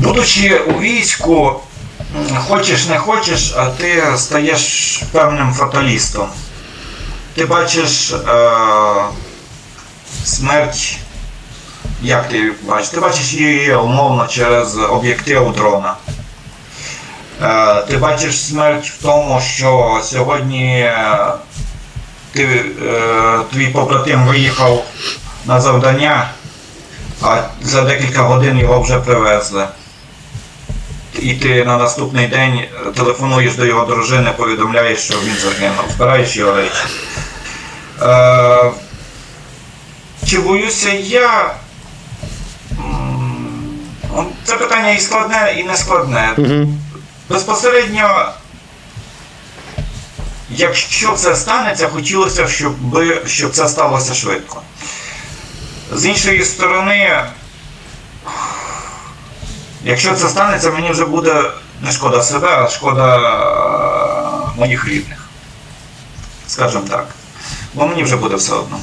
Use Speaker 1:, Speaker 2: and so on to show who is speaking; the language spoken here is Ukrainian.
Speaker 1: Будучи у війську, хочеш не хочеш, а ти стаєш певним фаталістом. Ти бачиш е, смерть, як ти бачиш? Ти бачиш її умовно через об'єктив дрона. Е, ти бачиш смерть в тому, що сьогодні е, ти, е, твій побратим виїхав на завдання, а за декілька годин його вже привезли. І ти на наступний день е, телефонуєш до його дружини, повідомляєш, що він загинув, збираєш його речі. Е, чи боюся я? Ну, Це питання і складне, і не складне.
Speaker 2: Угу.
Speaker 1: Безпосередньо, якщо це станеться, хотілося, б, щоб, щоб це сталося швидко. З іншої сторони, якщо це станеться, мені вже буде не шкода себе, а шкода е, моїх рідних. Скажімо так. Бо мені вже буде все одно.